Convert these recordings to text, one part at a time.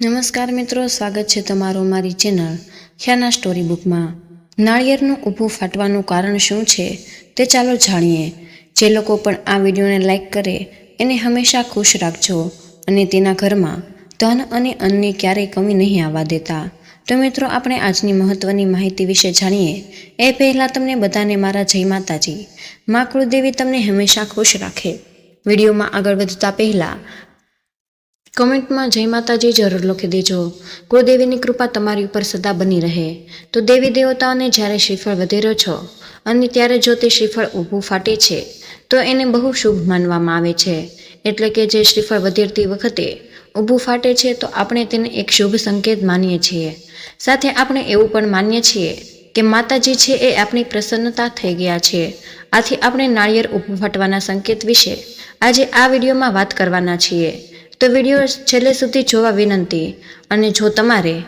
નમસ્કાર મિત્રો, સ્વાગત છે તમારું મારી ચેનલ ખ્યાના સ્ટોરી બુકમાં નાળિયેરનું ઊભું ફાટવાનું કારણ શું છે તે ચાલો જાણીએ. જે લોકો પણ આ વિડીયોને લાઇક કરે, એને હંમેશા ખુશ રાખજો અને તેના ઘરમાં ધન અને અન્નની ક્યારેય કમી નહીં આવવા દેતા. તો મિત્રો, આપણે આજની મહત્ત્વની માહિતી વિશે જાણીએ. એ પહેલાં તમને બધાને મારા જય માતાજી. મા કુળદેવી તમને હંમેશા ખુશ રાખે. વિડીયોમાં આગળ વધતા પહેલાં કમેન્ટમાં જય માતાજી જરૂર લખી દેજો. કુળદેવીની કૃપા તમારી ઉપર સદા બની રહે. તો દેવી દેવતાઓને જ્યારે શ્રીફળ વધેરો છો, અને ત્યારે જો તે શ્રીફળ ઊભું ફાટે છે, તો એને બહુ શુભ માનવામાં આવે છે. એટલે કે જે શ્રીફળ વધેરતી વખતે ઊભું ફાટે છે, તો આપણે તેને એક શુભ સંકેત માનીએ છીએ. સાથે આપણે એવું પણ માનીએ છીએ કે માતાજી છે એ આપણી પ્રસન્નતા થઈ ગયા છે. આથી આપણે નાળિયેર ઊભું ફાટવાના સંકેત વિશે આજે આ વિડીયોમાં વાત કરવાના છીએ. તો વીડિયો છેલ્લે સુધી જોવા વિનંતી અને જો તમારે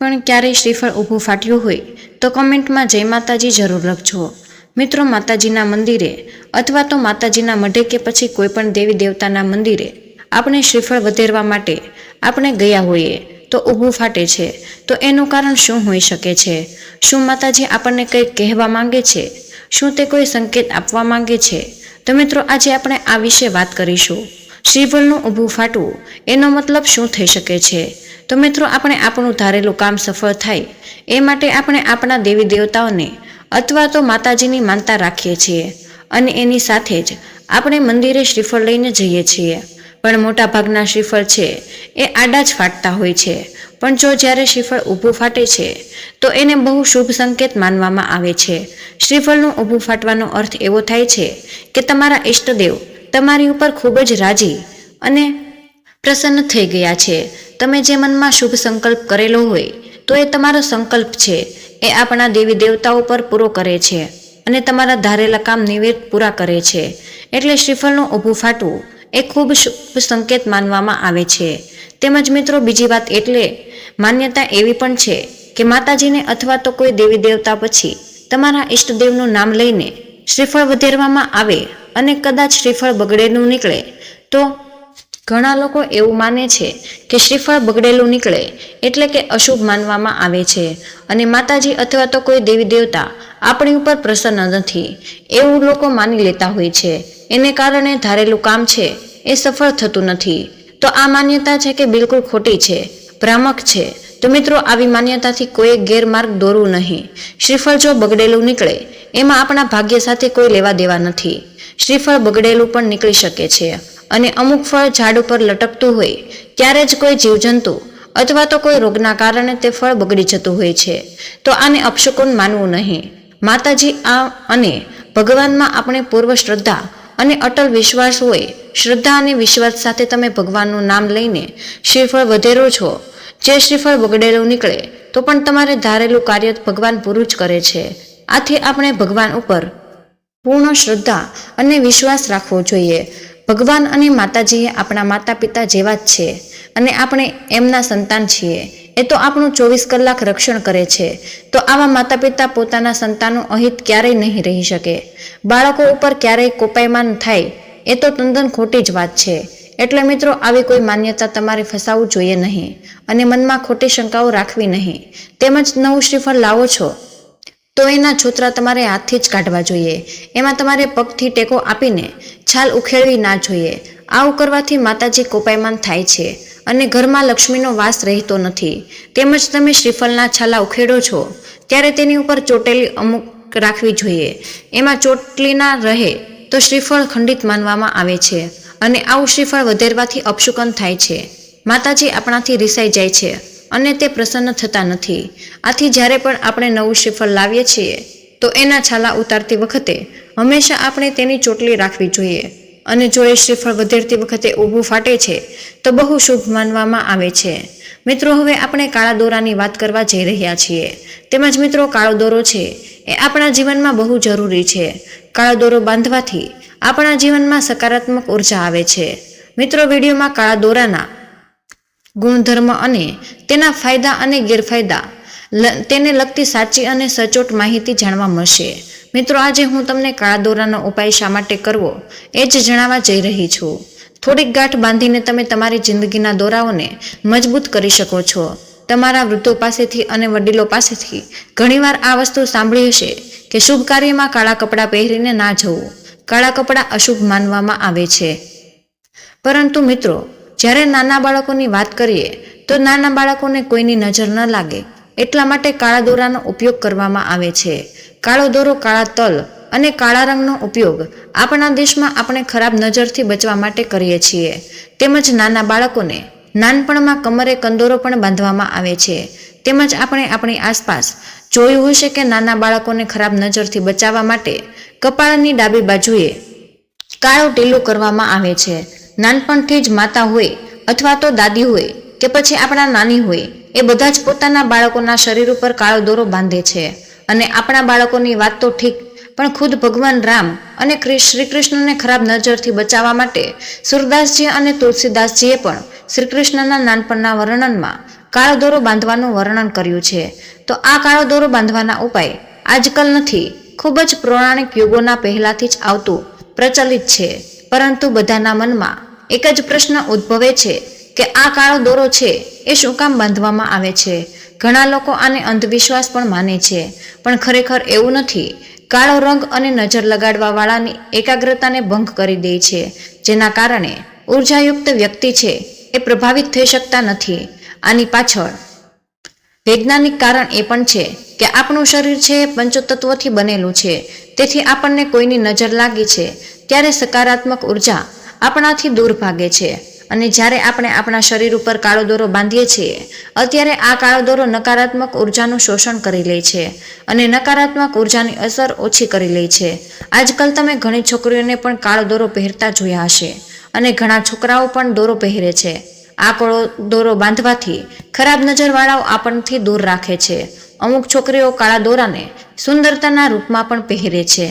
પણ ક્યારેય શ્રીફળ ઊભું ફાટ્યું હોય, તો કમેન્ટમાં જય માતાજી જરૂર લખજો. મિત્રો, માતાજીના મંદિરે અથવા તો માતાજીના મઢે કે પછી કોઈપણ દેવી દેવતાના મંદિરે આપણે શ્રીફળ વધેરવા માટે આપણે ગયા હોઈએ, તો ઊભું ફાટે છે. તો એનું કારણ શું હોઈ શકે છે? શું માતાજી આપણને કંઈક કહેવા માંગે છે? શું તે કોઈ સંકેત આપવા માંગે છે? તો મિત્રો, આજે આપણે આ વિશે વાત કરીશું. શ્રીફળનું ઊભું ફાટવું, એનો મતલબ શું થઈ શકે છે? તો મિત્રો, આપણે આપણું ધારેલું કામ સફળ થાય, એ માટે આપણે આપણા દેવી દેવતાઓને અથવા તો માતાજીની માનતા રાખીએ છીએ. અને એની સાથે જ આપણે મંદિરે શ્રીફળ લઈને જઈએ છીએ. પણ મોટા ભાગના શ્રીફળ છે, એ આડા જ ફાટતા હોય છે. પણ જો જ્યારે શ્રીફળ ઊભું ફાટે છે, તો એને બહુ શુભ સંકેત માનવામાં આવે છે. શ્રીફળનું ઊભું ફાટવાનો અર્થ એવો થાય છે કે તમારા ઈષ્ટદેવ તમારી ઉપર ખૂબ જ રાજી અને પ્રસન્ન થઈ ગયા છે. તમે જે મનમાં શુભ સંકલ્પ કરેલો હોય, તો એ તમારો સંકલ્પ છે. એ આપણા દેવી દેવતાઓ પર પૂરો કરે છે અને તમારા ધારેલા કામ નિવેદ પૂરા કરે છે. એટલે શ્રીફળનું ઊભું ફાટવું એ ખૂબ શુભ સંકેત માનવામાં આવે છે. તેમજ મિત્રો, બીજી વાત એટલે, માન્યતા એવી પણ છે કે માતાજીને અથવા તો કોઈ દેવી દેવતા પછી તમારા ઈષ્ટદેવનું નામ લઈને શ્રીફળ વધેરવામાં આવે અને કદાચ શ્રીફળ બગડેલું નીકળે, તો ઘણા લોકો એવું માને છે કે શ્રીફળ બગડેલું નીકળે એટલે કે અશુભ માનવામાં આવે છે. અને માતાજી અથવા તો કોઈ દેવી દેવતા આપણી ઉપર પ્રસન્ન નથી. એવું લોકો માની લેતા હોય છે. એને કારણે ધારેલું કામ છે એ સફળ થતું નથી. તો આ માન્યતા છે કે બિલકુલ ખોટી છે, ભ્રામક છે. તો મિત્રો, આવી માન્યતાથી કોઈ ગેરમાર્ગ દોરવું નહીં. શ્રીફળ જો બગડેલું નીકળે એમાં આપણા ભાગ્ય સાથે કોઈ લેવા દેવા નથી. શ્રીફળ બગડેલું પણ નીકળી શકે છે અને અમુક ફળ ઝાડ ઉપર લટકતું હોય, ત્યારે જ કોઈ જીવજંતુ અથવા તો કોઈ રોગના કારણે તે ફળ બગડી જતું હોય છે. તો આને અપશુકન માનવું નહીં. માતાજી આ અને ભગવાનમાં આપણે પૂર્વ શ્રદ્ધા અને અટલ વિશ્વાસ હોય, શ્રદ્ધા અને વિશ્વાસ સાથે તમે ભગવાનનું નામ લઈને શ્રીફળ વધેરો છો. જે શ્રીફળ બગડેલું નીકળે, તો પણ તમારે ધારેલું કાર્ય ભગવાન પૂરું જ કરે છે. આથી આપણે ભગવાન ઉપર પૂર્ણ શ્રદ્ધા અને વિશ્વાસ રાખવો જોઈએ. ભગવાન અને માતાજી આપણા માતા પિતા જેવા જ છે અને આપણે એમના સંતાન છીએ. એ તો આપણું ચોવીસ કલાક રક્ષણ કરે છે. તો આવા માતા પિતા પોતાના સંતાનો અહિત ક્યારેય નહીં રહી શકે. બાળકો ઉપર ક્યારેય કોપાયમાન થાય, એ તો તદ્દન ખોટી જ વાત છે. એટલે મિત્રો, આવી કોઈ માન્યતા તમારે ફસાવવું જોઈએ નહીં અને મનમાં ખોટી શંકાઓ રાખવી નહીં. તેમજ નવું શ્રીફળ લાવો છો. તો એના છોતરા તમારે હાથથી જ કાઢવા જોઈએ. એમાં તમારે પગથી ટેકો આપીને છાલ ઉખેડવી ના જોઈએ. આવું કરવાથી માતાજી કોપાયમાન થાય છે અને ઘરમાં લક્ષ્મીનો વાસ રહેતો નથી. તેમજ તમે શ્રીફળના છાલા ઉખેડો છો, ત્યારે તેની ઉપર ચોટેલી અમુક રાખવી જોઈએ. એમાં ચોટલી ના રહે તો શ્રીફળ ખંડિત માનવામાં આવે છે અને આવું શ્રીફળ વધેરવાથી અપશુકન થાય છે. માતાજી આપણાથી રિસાઈ જાય છે. અને તે પ્રસન્ન થતા નથી. આથી જ્યારે પણ આપણે નવું શ્રીફળ લાવીએ છીએ, તો એના છાલા ઉતારતી વખતે હંમેશા આપણે તેની ચોટલી રાખવી જોઈએ. અને જો એ શ્રીફળ વધેરતી વખતે ઊભું ફાટે છે, તો બહુ શુભ માનવામાં આવે છે. મિત્રો, હવે આપણે કાળા દોરાની વાત કરવા જઈ રહ્યા છીએ. તેમજ મિત્રો, કાળો દોરો છે, એ આપણા જીવનમાં બહુ જરૂરી છે. કાળો દોરો બાંધવાથી આપણા જીવનમાં સકારાત્મક ઊર્જા આવે છે. મિત્રો, વિડીયોમાં કાળા દોરાના ગુણધર્મ અને તેના ફાયદા અને ગેરફાયદા તેને લગતી સાચી અને સચોટ માહિતી જાણવા મળશે. મિત્રો, આજે હું તમને કાળા દોરાનો ઉપાય શા માટે કરવો એ જ જણાવવા જઈ રહી છું. થોડીક ગાંઠ બાંધીને તમે તમારી જિંદગીના દોરાઓને મજબૂત કરી શકો છો. તમારા વૃદ્ધો પાસેથી અને વડીલો પાસેથી ઘણીવાર આ વસ્તુ સાંભળી હશે કે શુભ કાર્યમાં કાળા કપડાં પહેરીને ના જવું. કાળા કપડાં અશુભ માનવામાં આવે છે. પરંતુ મિત્રો જ્યારે નાના બાળકોની વાત કરીએ, તો નાના બાળકોને કોઈની નજર ન લાગે. એટલા માટે કાળા દોરાનો ઉપયોગ કરવામાં આવે છે. કાળો દોરો કાળા તલ અને કાળા રંગનો ઉપયોગ આપણા દેશમાં આપણે ખરાબ નજરથી બચવા માટે કરીએ છીએ. તેમજ નાના બાળકોને નાનપણમાં કમરે કંદોરો પણ બાંધવામાં આવે છે. તેમજ આપણે આપણી આસપાસ જોયું હશે કે નાના બાળકોને ખરાબ નજરથી બચાવવા માટે કપાળની ડાબી બાજુએ કાળો ટીલું કરવામાં આવે છે. નાનપણથી જ માતા હોય અથવા તો દાદી હોય કે પછી આપણા નાની હોય, એ બધા જ પોતાના બાળકોના શરીર ઉપર કાળો દોરો બાંધે છે. અને આપણા બાળકોની વાત તો ઠીક, પણ ખુદ ભગવાન રામ અને શ્રી કૃષ્ણને ખરાબ નજરથી બચાવવા માટે સુરદાસજી અને તુલસીદાસજીએ પણ શ્રી કૃષ્ણના નાનપણના વર્ણનમાં કાળો દોરો બાંધવાનું વર્ણન કર્યું છે. તો આ કાળો દોરો બાંધવાના ઉપાય આજકાલ નથી, ખૂબ જ પૌરાણિક યુગોના પહેલાથી જ આવતું, પ્રચલિત છે. પરંતુ બધાના મનમાં એક જ પ્રશ્ન ઉદ્ભવે છે કે આ કાળો દોરો છે એ શું કામ બાંધવામાં આવે છે? ઘણા લોકો આને અંધવિશ્વાસ પણ માને છે, પણ ખરેખર એવું નથી. કાળો રંગ અને નજર લગાડવાવાળાની એકાગ્રતાને ભંગ કરી દે છે, જેના કારણે ઉર્જાયુક્ત વ્યક્તિ છે એ પ્રભાવિત થઈ શકતા નથી. આની પાછળ વૈજ્ઞાનિક કારણ એ પણ છે કે આપણું શરીર છે એ પંચતત્વોથી બનેલું છે, તેથી આપણને કોઈની નજર લાગી છે, ત્યારે સકારાત્મક ઊર્જા આપણાથી દૂર ભાગે છે. અને જ્યારે આપણે આપણા શરીર ઉપર કાળો દોરો બાંધીએ છીએ, અત્યારે આ કાળો દોરો નકારાત્મક ઉર્જાનું શોષણ કરી લે છે અને નકારાત્મક ઉર્જાની અસર ઓછી કરી લે છે. આજકાલ તમે ઘણી છોકરીઓને પણ કાળો દોરો પહેરતા જોયા હશે અને ઘણા છોકરાઓ પણ દોરો પહેરે છે. આ કાળો દોરો બાંધવાથી ખરાબ નજરવાળાઓ આપણથી દૂર રાખે છે. અમુક છોકરીઓ કાળા દોરાને સુંદરતાના રૂપમાં પણ પહેરે છે.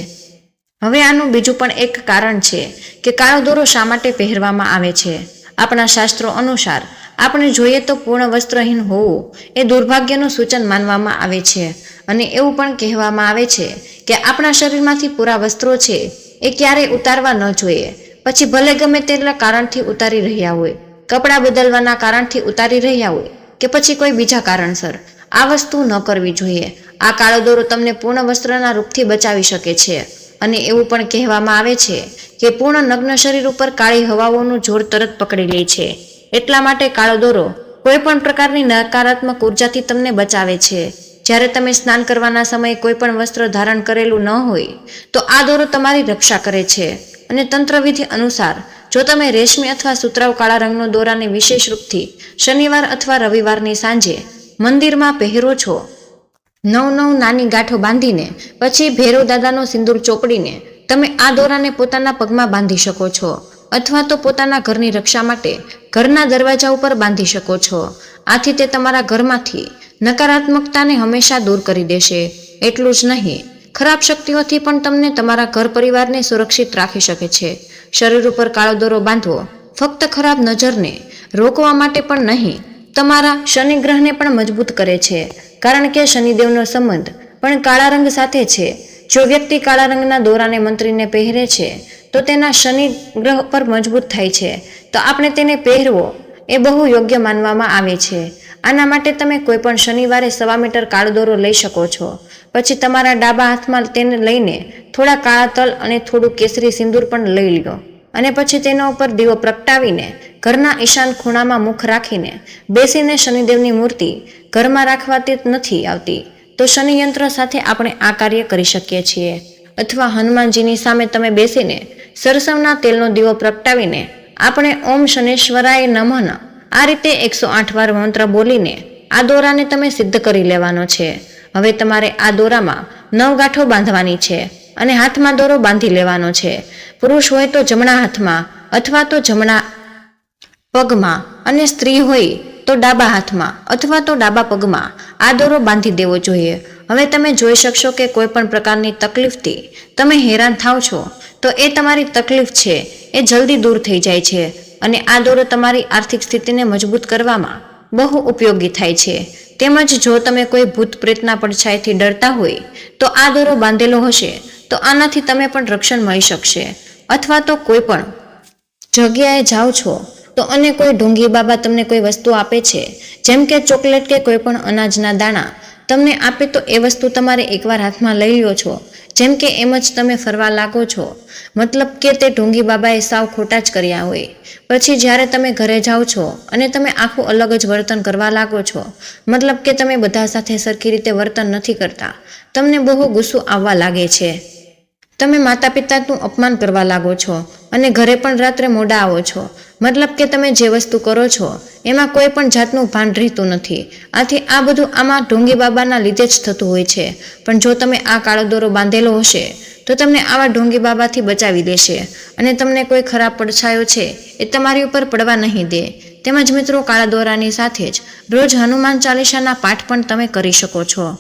હવે આનું બીજું પણ એક કારણ છે કે કાળો દોરો શા માટે પહેરવામાં આવે છે? આપણા શાસ્ત્રો અનુસાર આપણે જોઈએ તો પૂર્ણ વસ્ત્રહીન હોવું એ દુર્ભાગ્યનું સૂચન માનવામાં આવે છે અને એવું પણ કહેવામાં આવે છે કે આપણા શરીરમાંથી પૂરા વસ્ત્રો છે એ ક્યારેય ઉતારવા ન જોઈએ. પછી ભલે ગમે તેટલા કારણથી ઉતારી રહ્યા હોય, કપડાં બદલવાના કારણથી ઉતારી રહ્યા હોય કે પછી કોઈ બીજા કારણસર, આ વસ્તુ ન કરવી જોઈએ. આ કાળો દોરો તમને પૂર્ણ વસ્ત્રના રૂપથી બચાવી શકે છે. અને એવું પણ કહેવામાં આવે છે કે પૂર્ણ નગ્ન શરીર ઉપર કાળી હવાઓનું જોર તરત પકડી લે છે. એટલા માટે કાળો દોરો કોઈ પણ પ્રકારની નકારાત્મક ઉર્જાથી તમને બચાવે છે. જ્યારે તમે સ્નાન કરવાના સમયે કોઈ પણ વસ્ત્ર ધારણ કરેલું ન હોય, તો આ દોરો તમારી રક્ષા કરે છે. અને તંત્રવિધિ અનુસાર, જો તમે રેશમી અથવા સુતરાઉ કાળા રંગનો દોરાને વિશેષ રૂપથી શનિવાર અથવા રવિવારની સાંજે મંદિરમાં પહેરો છો નવ નવ નાની ગાંઠો બાંધીને, પછી ભેરો દાદાનો સિંદૂર ચોપડીને, તમે આ દોરાને પોતાના પગમાં બાંધી શકો છો, અથવા તો પોતાના ઘરની રક્ષા માટે ઘરના દરવાજા ઉપર બાંધી શકો છો. આથી તે તમારા ઘરમાંથી નકારાત્મકતાને હંમેશા દૂર કરી દેશે. એટલું જ નહીં, ખરાબ શક્તિઓથી પણ તમને તમારા ઘર પરિવારને સુરક્ષિત રાખી શકે છે. શરીર ઉપર કાળો દોરો બાંધવો ફક્ત ખરાબ નજરને રોકવા માટે પણ નહીં તમારા શનિ ગ્રહને પણ મજબૂત કરે છે, કારણ કે શનિદેવનો સંબંધ પણ કાળા રંગ સાથે છે. જો વ્યક્તિ કાળા રંગના દોરાને મંત્રીને પહેરે છે, તો તેના શનિ ગ્રહ પર મજબૂત થાય છે. તો આપણે તેને પહેરવો એ બહુ યોગ્ય માનવામાં આવે છે. આના માટે તમે કોઈ પણ શનિવારે સવા મીટર કાળો દોરો લઈ શકો છો. પછી તમારા ડાબા હાથમાં તેને લઈને થોડા કાળા તલ અને થોડું કેસરી સિંદૂર પણ લઈ લો અને પછી તેના ઉપર દીવો પ્રગટાવીને, ઘરના ઈશાન ખૂણામાં મુખ રાખીને, બેસીને શનિદેવની મૂર્તિ ઘરમાં રાખવાતી નથી આવતી, તો શનિયંત્ર સાથે આપણે આ કાર્ય કરી શકીએ છીએ. અથવા હનુમાનજીની સામે તમે બેસીને સરસવના તેલનો દીવો પ્રગટાવીને, આપણે ઓમ શનેશ્વરાય નમન આ રીતે એકસો આઠ વાર મંત્ર બોલીને, આ દોરાને તમે સિદ્ધ કરી લેવાનો છે. હવે તમારે આ દોરામાં નવ ગાંઠો બાંધવાની છે અને હાથમાં દોરો બાંધી લેવાનો છે. પુરુષ હોય તો જમણા હાથમાં અથવા તો જમણા પગમાં અને સ્ત્રી હોય તો ડાબા હાથમાં અથવા તો ડાબા પગમાં. આ દોરો બાંધી દેવો જોઈએ. હવે તમે જોઈ શકશો કે કોઈ પણ પ્રકારની તકલીફથી તમે હેરાન થાવ છો. તો એ તમારી તકલીફ છે. એ જલ્દી દૂર થઈ જાય છે. અને આ દોરો તમારી આર્થિક સ્થિતિને મજબૂત કરવામાં બહુ ઉપયોગી થાય છે. તેમજ જો તમે કોઈ ભૂત પ્રેતના પડછાયાથી ડરતા હોય, તો આ દોરો બાંધેલો હશે, તો આનાથી તમે પણ રક્ષણ મળી શકશે. અથવા તો કોઈ પણ જગ્યાએ જાઓ છો, તો અને કોઈ ઢોંગી બાબા તમને કોઈ વસ્તુ આપે છે, જેમ કે ચોકલેટ કે કોઈ પણ અનાજના દાણા, તમને આપે તો એ વસ્તુ તમારે એકવાર હાથમાં લઈ લ્યો છો. જેમ કે એમ જ તમે ફરવા લાગો છો. મતલબ કે તે ઢોંગી બાબાએ સાવ ખોટા જ કર્યા હોય. પછી જ્યારે તમે ઘરે જાઓ છો અને તમે આખું અલગ જ વર્તન કરવા લાગો છો, મતલબ કે તમે બધા સાથે સરખી રીતે વર્તન નથી કરતા. તમને બહુ ગુસ્સો આવવા લાગે છે. તમે માતા પિતાનું અપમાન કરવા લાગો છો અને ઘરે પણ રાત્રે મોડા આવો છો. મતલબ કે તમે જે વસ્તુ કરો છો, એમાં કોઈ પણ જાતનું ભાન રહેતું નથી. આથી આ બધું આમાં ઢોંગી બાબાના લીધે જ થતું હોય છે. પણ જો તમે આ કાળો દોરો બાંધેલો હશે, તો તમને આવા ઢોંગી બાબાથી બચાવી દેશે. અને તમને કોઈ ખરાબ પડછાયો છે, એ તમારી ઉપર પડવા નહીં દે. તેમજ મિત્રો, કાળા દોરાની સાથે જ રોજ હનુમાન ચાલીસાના પાઠ પણ તમે કરી શકો છો.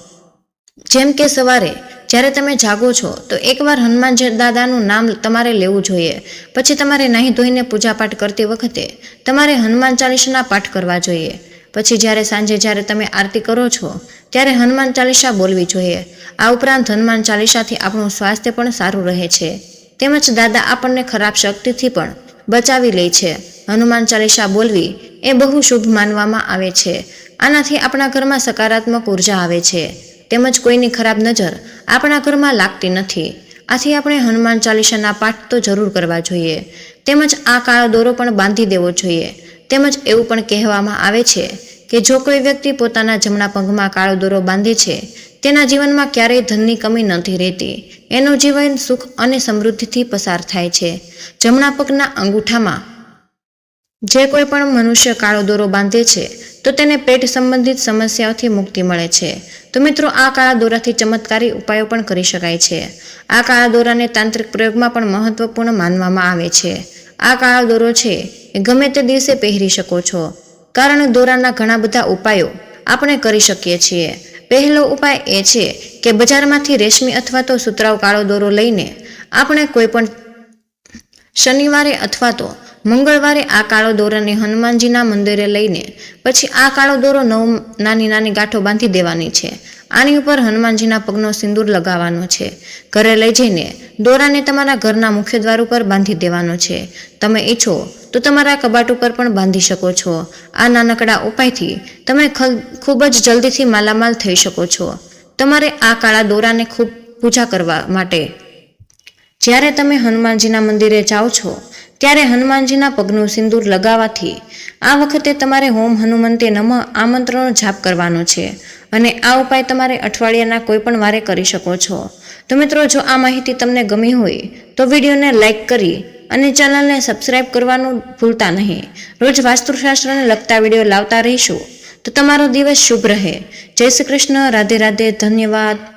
જેમ કે સવારે જ્યારે તમે જાગો છો, તો એકવાર હનુમાન દાદાનું નામ તમારે લેવું જોઈએ. પછી તમારે નાહી ધોઈને પૂજાપાઠ કરતી વખતે તમારે હનુમાન ચાલીસાના પાઠ કરવા જોઈએ. પછી જ્યારે સાંજે જ્યારે તમે આરતી કરો છો, ત્યારે હનુમાન ચાલીસા બોલવી જોઈએ. આ ઉપરાંત હનુમાન ચાલીસાથી આપણું સ્વાસ્થ્ય પણ સારું રહે છે. તેમજ દાદા આપણને ખરાબ શક્તિથી પણ બચાવી લે છે. હનુમાન ચાલીસા બોલવી એ બહુ શુભ માનવામાં આવે છે. આનાથી આપણા ઘરમાં સકારાત્મક ઊર્જા આવે છે. તેમજ કોઈની ખરાબ નજર આપણા ઘરમાં લાગતી નથી. આથી આપણે હનુમાન ચાલીસાના પાઠ તો જરૂર કરવા જોઈએ. તેમજ આ કાળો દોરો પણ બાંધી દેવો જોઈએ. તેમજ એવું પણ કહેવામાં આવે છે કે જો કોઈ વ્યક્તિ પોતાના જમણા પગમાં કાળો દોરો બાંધે છે, તેના જીવનમાં ક્યારેય ધનની કમી નથી રહેતી. એનું જીવન સુખ અને સમૃદ્ધિથી પસાર થાય છે. જમણા પગના અંગૂઠામાં જે કોઈ પણ મનુષ્ય કાળો દોરો બાંધે છે તો તેને પેટ સંબંધિત સમસ્યાઓથી મુક્તિ મળે છે. તો મિત્રો, આ કાળા દોરાથી ચમત્કારી ઉપાયો પણ કરી શકાય છે. આ કાળા દોરાને તાંત્રિક પ્રયોગમાં પણ મહત્વપૂર્ણ માનવામાં આવે છે. આ કાળો દોરો છે એ ગમે તે દિવસે પહેરી શકો છો. કારણ દોરાના ઘણા બધા ઉપાયો આપણે કરી શકીએ છીએ. પહેલો ઉપાય એ છે કે બજારમાંથી રેશમી અથવા તો સુતરાઉ કાળો દોરો લઈને આપણે કોઈ પણ શનિવારે અથવા તો મંગળવારે આ કાળો દોરાને હનુમાનજીના મંદિરે લઈને પછી આ કાળો દોરો નવ નાની નાની ગાંઠો બાંધી દેવાની છે. આની ઉપર હનુમાનજીના પગનો સિંદૂર લગાવવાનો છે. ઘરે લઈ જઈને દોરાને તમારા ઘરના મુખ્ય દ્વાર ઉપર બાંધી દેવાનો છે. તમે ઈચ્છો તો તમારા કબાટ ઉપર પણ બાંધી શકો છો. આ નાનકડા ઉપાયથી તમે ખૂબ જ જલ્દીથી માલામાલ થઈ શકો છો. તમારે આ કાળા દોરાને ખૂબ પૂજા કરવા માટે. જ્યારે તમે હનુમાનજીના મંદિરે જાઓ છો ત્યારે હનુમાનજીના પગનું સિંદૂર લગાવવાથી આ વખતે તમારે હોમ હનુમંતે નમ આમંત્રણનો જાપ કરવાનો છે અને આ ઉપાય તમારે અઠવાડિયાના કોઈ પણ વારે કરી શકો છો. તો મિત્રો, જો આ માહિતી તમને ગમી હોય, તો વિડીયોને લાઇક કરી અને ચેનલને સબસ્ક્રાઈબ કરવાનું ભૂલતા નહીં. રોજ વાસ્તુશાસ્ત્રને લગતા વીડિયો લાવતા રહીશું. તો તમારો દિવસ શુભ રહે. જય શ્રી કૃષ્ણ. રાધે રાધે. ધન્યવાદ.